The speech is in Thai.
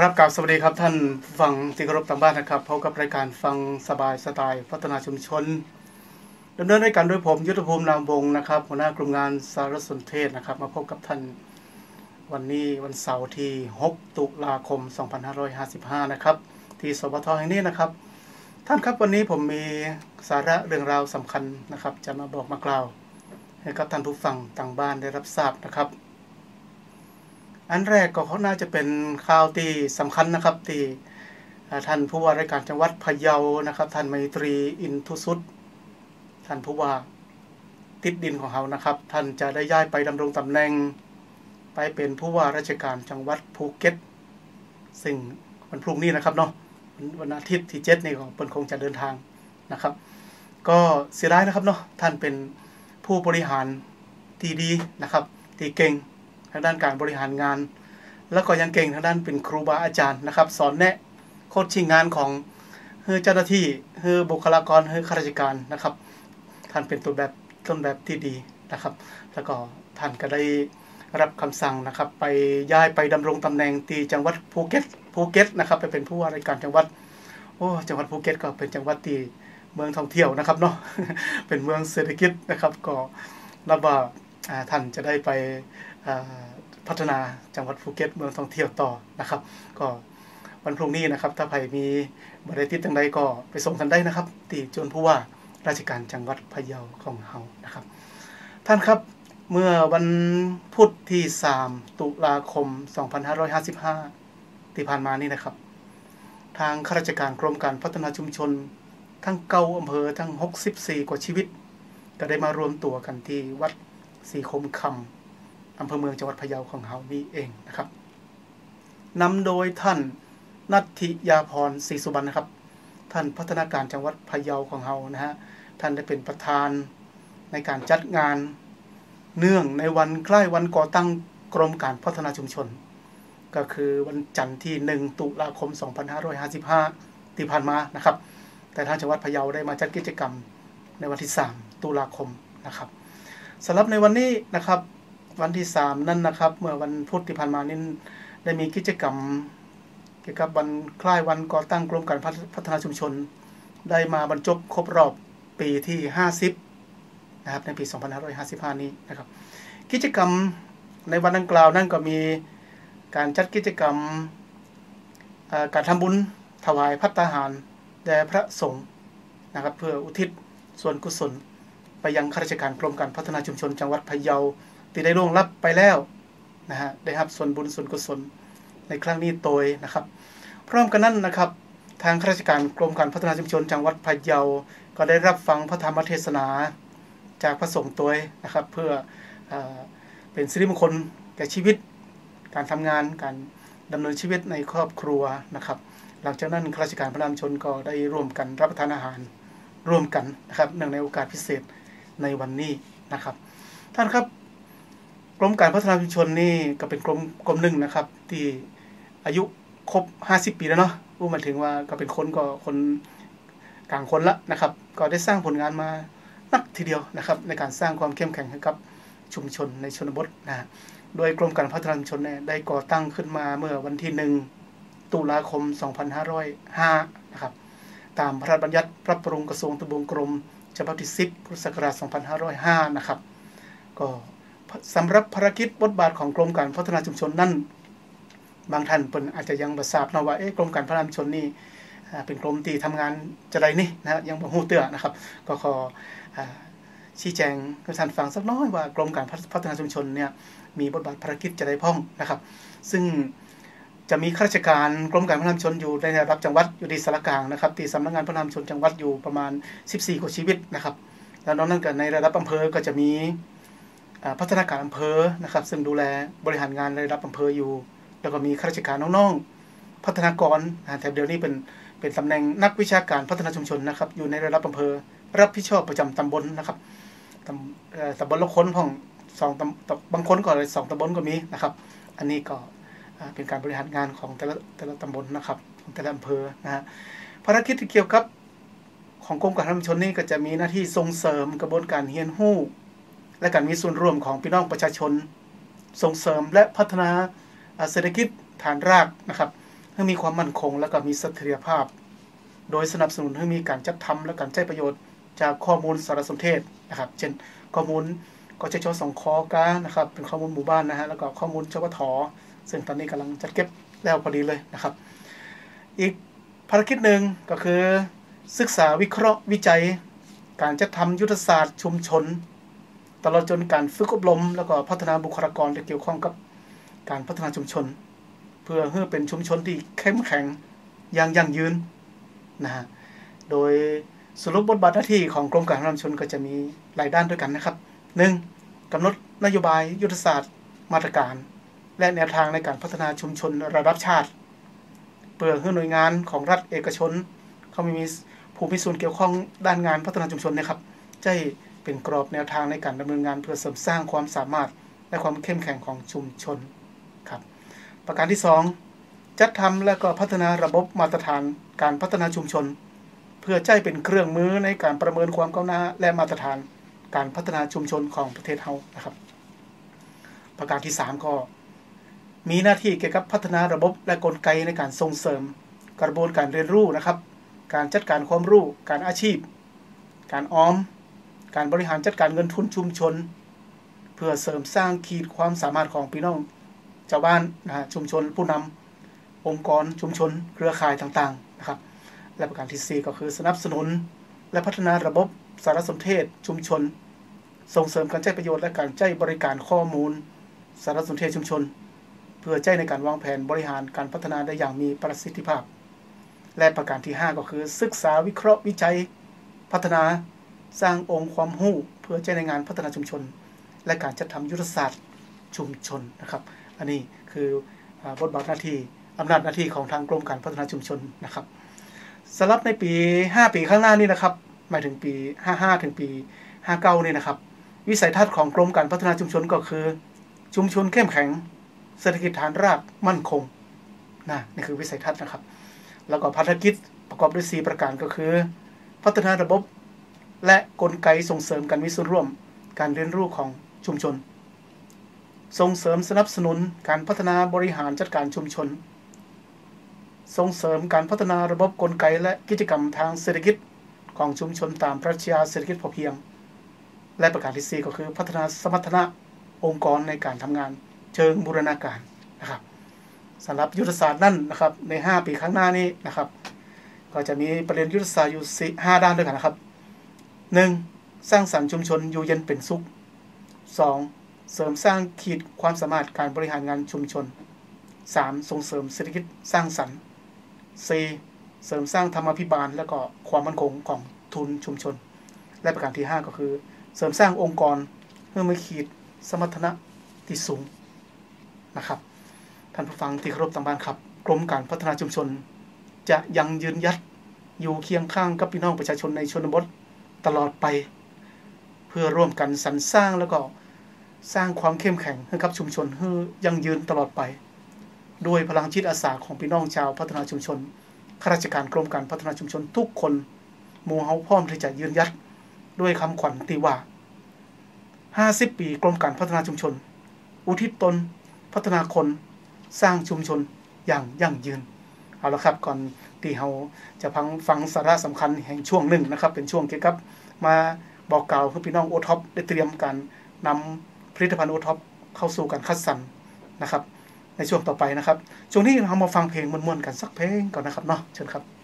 ครับกราบสวัสดีครับท่านฟังที่เคารพทางบ้านนะครับพบกับรายการฟังสบายสไตล์พัฒนาชุมชนดำเนินรายการโดยผมยุทธภูมินามวงนะครับหัวหน้ากลุ่มงานสารสนเทศนะครับ มาพบกับท่านวันนี้วันเสาร์ที่ 6 ตุลาคม 2555 นะครับที่สบทแห่งนี้นะครับ ท่านครับวันนี้ผมมีสาระเรื่องราวสำคัญนะครับ จะมาบอกมากล่าว ให้กับท่านผู้ฟังต่างบ้านได้รับทราบนะครับ อันแรกก็เขาน่าจะเป็นข่าวที่สำคัญนะครับที่ท่านผู้ว่าราชการจังหวัดพะเยานะครับท่านไมตรีอินทุสุดท่านผู้ว่าติดดินของเขานะครับ ท่านจะได้ย้ายไปดำรงตำแหน่ง ไปเป็นผู้ว่าราชการจังหวัดภูเก็ต ซึ่งวันพรุ่งนี้นะครับเนาะวันอาทิตย์ที่เจ็ดนี่ก็เปินคงจะเดินทางนะครับ ก็เสียดายนะครับเนาะท่านเป็นผู้บริหารที่ดีนะครับที่เก่งางด้านการบริหารงาน แล้วก็ยังเก่งทางด้านเป็นครูบาอาจารย์นะครับ สอนแนะโคชชิงงานของเจ้าหน้าที่เฮอบุคลากรเฮอข้าราชการนะครับ ท่านเป็นตัวแบบต้นแบบที่ดีนะครับ แล้วก็ท่านก็ได้รับคำสั่งนะครับ ไปย้ายไปดำรงตำแหน่งที่จังหวัดภูเก็ตภูเก็ตนะครับ ไปเป็นผู้ว่าราชการจังหวัดโอ้จังหวัดภูเก็ตก็เป็นจังหวัดที่เมืองท่องเที่ยวนะครับเนาะเป็นเมืองเศรษฐกิจนะครับ ก็รับว่า ท่านจะได้ไปพัฒนาจังหวัดภูเก็ตเมืองท่องเที่ยวต่อนะครับ ก็วันพรุ่งนี้นะครับ ถ้าใครมีบริษัททางใดก็ไปส่งท่านได้นะครับที่จนผู้ว่าราชการจังหวัดพะเยาของเฮานะครับ ท่านครับเมื่อวันพุธที่ 3 ตุลาคม 2555 ที่ผ่านมานี่นะครับ ทางข้าราชการกรมการพัฒนาชุมชน ทั้งเก้าอำเภอทั้ง 64 กว่าชีวิต ก็ได้มารวมตัวกันที่วัด สีคมคำอำเภอเมืองจังหวัดพะเยาของเฮานี่เองนะครับนำโดยท่านนัทธิยาพรศรีสุบรรณนะครับ ท่านพัฒนาการจังหวัดพะเยาของเฮานะฮะท่านได้เป็นประธานในการจัดงานเนื่องในวันใกล้วันก่อตั้งกรมการพัฒนาชุมชน ก็คือวันจันทร์ที่ 1 ตุลาคม 2555 ที่ผ่านมานะครับ แต่ทางจังหวัดพะเยาได้มาจัดกิจกรรมในวันที่ 3 ตุลาคมนะครับ สำหรับในวันนี้นะครับ วันที่ 3 นั่นนะครับ เมื่อวันพุธที่ผ่านมานี้ได้มีกิจกรรม เกี่ยวกับวันคล้ายวันก่อตั้งกรมการพัฒนาชุมชน ได้มาบรรจบครบรอบปีที่ 50 นะครับ ในปี 2555 นี้นะครับ กิจกรรมในวันดังกล่าวนั่นก็มีการจัดกิจกรรมการทำบุญถวายพัฒหารแด่พระสงฆ์นะครับ เพื่ออุทิศส่วนกุศล ไปยังข้าราชการกรมการพัฒนาชุมชนจังหวัดพะเยาที่ได้ล่วงลับไปแล้วนะฮะได้รับส่วนบุญส่วนกุศลในครั้งนี้โดยนะครับ พร้อมกันนั้นนะครับ ทางข้าราชการกรมการพัฒนาชุมชนจังหวัดพะเยา ก็ได้รับฟังพระธรรมเทศนาจากพระสงฆ์ตัวนะครับ เพื่ออเป็นสิริมงคลแก่ชีวิต การทำงานการดำเนินชีวิตในครอบครัวนะครับ หลังจากนั้นข้าราชการพระนามชนก็ได้ร่วมกันรับประทานอาหารร่วมกันนะครับเนื่องในโอกาสพิเศษ ในวันนี้นะครับ ท่านครับกรมการพัฒนาชุมชนนี่ก็เป็นกรมกรมหนึ่งนะครับ ที่อายุครบ 50 ปีแล้วเนาะรู้มาถึงว่าก็เป็นคนก็คนกลางคนละนะครับ ก็ได้สร้างผลงานมานักทีเดียวนะครับ ในการสร้างความเข้มแข็งให้กับชุมชนในชนบทนะโดยกรมการพัฒนาชุมชนเนี่ยได้ก่อตั้งขึ้นมาเมื่อวันที่1ตุลาคม 2505 นะครับ ตามพระราชบัญญัติพระปรุงกระทรวงทบวงกรม ฉบับที่ 10พุทธศักราช2505 นะครับ ก็สำหรับภารกิจบทบาทของกรมการพัฒนาชุมชนนั่น บางท่านเปิ่นอาจจะยังบ่ทราบนะว่าเอ๊ะกรมการพัฒนาชุมชนนี่เป็นกรมที่ทำงานจะไรนี่นะยังบ่ฮู้เตื้อนะครับ ก็ขอชี้แจงให้ท่านฟังสักน้อยว่ากรมการพัฒนาชุมชนเนี่ยมีบทบาทภารกิจจะได้พ้องนะครับ ซึ่ง จะมีข้าราชการกรมการพัฒนาชุมชนอยู่ในระดับจังหวัดอยู่ที่สารกลางนะครับที่สำนักงานพัฒนาชุมชนจังหวัดอยู่ประมาณ 14 กว่าชีวิตนะครับ แล้วนอกนั้นก็ในระดับอำเภอก็จะมีพัฒนาการอำเภอนะครับ ซึ่งดูแลบริหารงานในระดับอำเภออยู่ แล้วก็มีข้าราชการน้องๆ พัฒนากรแถบเดียวนี้เป็นเป็นตำแหน่งนักวิชาการพัฒนาชุมชนนะครับ อยู่ในระดับอำเภอ รับผิดชอบประจำตำบลนะครับตำบลละคนของสองตำบางคนก็เลยสองตำบลก็มีนะครับ อันนี้ก็ เป็นการบริหารงานของแต่ละแต่ละตำบลนะครับของแต่ละอำเภอนะฮะภารกิจที่เกี่ยวกับของกรมการพัฒนาชนนี่ก็จะมีหน้าที่ส่งเสริมกระบวนการเฮียนหู้ และการมีส่วนร่วมของพี่น้องประชาชน ส่งเสริมและพัฒนาเศรษฐกิจฐานรากนะครับให้มีความมั่นคงและก็มีเสถียรภาพ โดยสนับสนุนให้มีการจัดทำและการใช้ประโยชน์ จากข้อมูลสารสนเทศนะครับ เช่นข้อมูลกชชสองคอกานะครับเป็นข้อมูลหมู่บ้านนะฮะแล้วก็ข้อมูลชวท ซึ่งตอนนี้กำลังจัดเก็บแล้วพอดีเลยนะครับ อีกภารกิจหนึ่งก็คือ ศึกษาวิเคราะห์วิจัย การจัดทำยุทธศาสตร์ชุมชน ตลอดจนการฝึกอบรม แล้วก็พัฒนาบุคลากรที่เกี่ยวข้องกับการพัฒนาชุมชน เพื่อให้เป็นชุมชนที่เข้มแข็งอย่างยั่งยืนนะฮะโดยสรุปบทบาทหน้าที่ของกรมการพัฒนาชุมชนก็จะมีหลายด้านด้วยกันนะครับ 1. กำหนดนโยบายยุทธศาสตร์มาตรการ และแนวทางในการพัฒนาชุมชนระดับชาติเพื่อให้หน่วยงานของรัฐเอกชน เขามีผู้มีส่วนเกี่ยวข้องด้านงานพัฒนาชุมชนนะครับจะเป็นกรอบแนวทางในการดำเนินงานเพื่อเสริมสร้างความสามารถและความเข้มแข็งของชุมชนครับ ประการที่ 2 จัดทำและก็พัฒนาระบบมาตรฐานการพัฒนาชุมชน เพื่อใจเป็นเครื่องมือในการประเมินความก้าวหน้าและมาตรฐานการพัฒนาชุมชนของประเทศเฮานะครับ ประการที่ 3 ก็ มีหน้าที่เกี่ยวกับพัฒนาระบบและกลไกในการส่งเสริม กระบวนการเรียนรู้นะครับ การจัดการความรู้ การอาชีพ การออม การบริหารจัดการเงินทุนชุมชน เพื่อเสริมสร้างขีดความสามารถของพี่น้องชาวบ้านนะฮะชุมชนผู้นำองค์กรชุมชน เครือข่ายต่างๆนะครับ และประการที่ 4 ก็คือสนับสนุน และพัฒนาระบบสารสนเทศ ชุมชน ส่งเสริมการใช้ประโยชน์และการใช้บริการข้อมูล สารสนเทศชุมชน พื่อใจในการวางแผนบริหารการพัฒนาได้อย่างมีประสิทธิภาพ และประการที่ 5 ก็คือ ศึกษาวิเคราะห์วิจัย พัฒนาสร้างองค์ความรู้เพื่อใจในงานพัฒนาชุมชน และการจัดทำยุทธศาสตร์ชุมชนนะครับ อันนี้คือบทบาทหน้าที่อำนาจหน้าที่ของทางกรมการพัฒนาชุมชนนะครับสำหรับในปี 5 ปีข้างหน้านี้นะครับ หมายถึงปี 55 ถึงปี 59 นี่นะครับ วิสัยทัศน์ของกรมการพัฒนาชุมชนก็คือ ชุมชนเข้มแข็ง เศรษฐกิจฐานรากมั่นคงนะนี่คือวิสัยทัศน์นะครับ แล้วก็ภารกิจประกอบด้วย 4 ประการก็คือ พัฒนาระบบ และกลไกส่งเสริมการมีส่วนร่วม การเรียนรู้ของชุมชน ส่งเสริมสนับสนุนการพัฒนาบริหารจัดการชุมชน ส่งเสริมการพัฒนาระบบกลไกและกิจกรรมทางเศรษฐกิจของชุมชนตามปรัชญาเศรษฐกิจพอเพียง และประการที่ 4 ก็คือพัฒนาสมรรถนะองค์กรในการทำงาน เชิงบูรณาการนะครับสำหรับยุทธศาสตร์นั่นนะครับใน 5 ปีข้างหน้านี้นะครับ ก็จะมีประเด็นยุทธศาสตร์อยู่สี่ห้าด้านด้วยกันนะครับ 1. สร้างสรรค์ชุมชนอยู่เย็นเป็นสุข 2. เสริมสร้างขีดความสามารถการบริหารงานชุมชน 3. ส่งเสริมเศรษฐกิจสร้างสรรค์ 4. เสริมสร้างธรรมพิบาล และก็ความมั่นคงของทุนชุมชน และประการที่ 5 ก็คือ เสริมสร้างองค์กรเพื่อไม่ขีดสมรรถนะที่สูง นะครับ ท่านผู้ฟังที่เคารพต่างบ้านครับ กรมการพัฒนาชุมชน จะยังยืนยัดอยู่เคียงข้างกับพี่น้องประชาชนในชนบทตลอดไป เพื่อร่วมกันสรรสร้างแล้วก็สร้างความเข้มแข็งให้กับชุมชนให้ยังยืนตลอดไป ด้วยพลังจิตอาสาของพี่น้องชาวพัฒนาชุมชนข้าราชการกรมการพัฒนาชุมชนทุกคนหมู่เฮาพร้อมที่จะยืนยัดด้วยคำขวัญที่ว่า 50 ปีกรมการพัฒนาชุมชน อุทิศตน พัฒนาคนสร้างชุมชนอย่างยั่งยืน เอาละครับก่อนที่เราจะพังฟังสาระสำคัญแห่งช่วงหนึ่งนะครับ เป็นช่วงเกี่ยวกับมาบอกกล่าวให้พี่น้องโอท็อปได้เตรียมการนำผลิตภัณฑ์โอท็อปเข้าสู่การคัดสรรนะครับ ในช่วงต่อไปนะครับ ช่วงนี้เรามาฟังเพลงมวนๆกันสักเพลงก่อนนะครับเนาะเชิญครับ